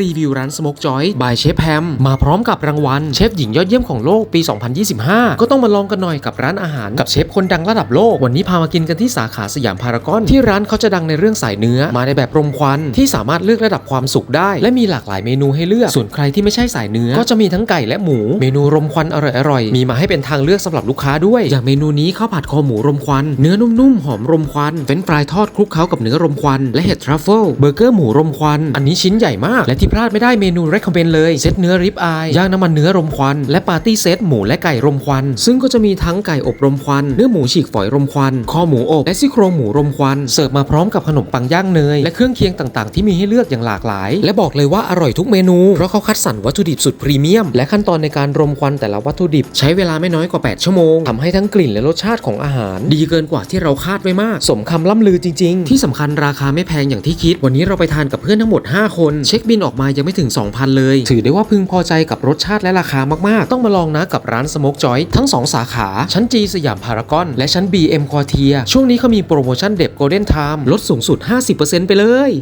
รีวิวร้านสโมกจอยบายเชฟแฮมมาพร้อมกับรางวัลเชฟหญิงยอดเยี่ยมของโลกปี 2025 ก็ต้องมาลองกันหน่อยกับร้านอาหารกับเชฟคนดังระดับโลก วันนี้พามากินกันที่สาขาสยามพารากอนที่ร้านเขาจะดังในเรื่องสายเนื้อ มาในแบบรมควันที่สามารถเลือกระดับความสุกได้ และมีหลากหลายเมนูให้เลือก ส่วนใครที่ไม่ใช่สายเนื้อ ก็จะมีทั้งไก่และหมู เมนูรมควันอร่อยๆมีมาให้เป็นทางเลือกสำหรับลูกค้าด้วย อย่างเมนูนี้ข้าวผัดคอหมูรมควันเนื้อนุ่มๆหอมรมควันเฟรนฟรายทอดคลุกเคล้ากับเนื้อรมควันและเห็ดทรัฟเฟิลเบอร์เกอร์หมูรมควันอันนี้ชิ้นใหญ่มากและที่พลาดไม่ได้เมนู recommend เลย เซตเนื้อริบอายย่างน้ำมันเนื้อรมควัน และปาร์ตี้เซตหมูและไก่รมควัน ซึ่งก็จะมีทั้งไก่อบรมควัน เนื้อหมูฉีกฝอยรมควัน คอหมูอบและซี่โครงหมูรมควัน เสิร์ฟมาพร้อมกับขนมปังย่างเนยและเครื่องเคียงต่างๆ ที่มีให้เลือกอย่างหลากหลาย และบอกเลยว่าอร่อยทุกเมนู เพราะเขาคัดสรรวัตถุดิบสุดพรีเมียม และขั้นตอนในการรมควันแต่ละวัตถุดิบ ใช้เวลาไม่น้อยกว่า 8 ชั่วโมงทำให้ทั้งกลิ่นและรสชาติของอาหาร ดีเกินกว่าที่เราคาดไว้มาก สมคำล่ำลือจริง ๆ ที่สำคัญราคาไม่แพงอย่างที่คิด วันนี้เราไปทานกับเพื่อนทั้งหมด 5 คนเชคบินออกมายังไม่ถึง 2,000 เลย ถือได้ว่าพึงพอใจกับรสชาติและราคามากๆ ต้องมาลองนะกับร้านสโมกจอยทั้ง 2 สาขา ชั้น G สยามพารากอน และชั้น BM คอเทียช่วงนี้เขามีโปรโมชั่นเด็บโกลเด้นไทม์ลดสูงสุด 50%ไปเลย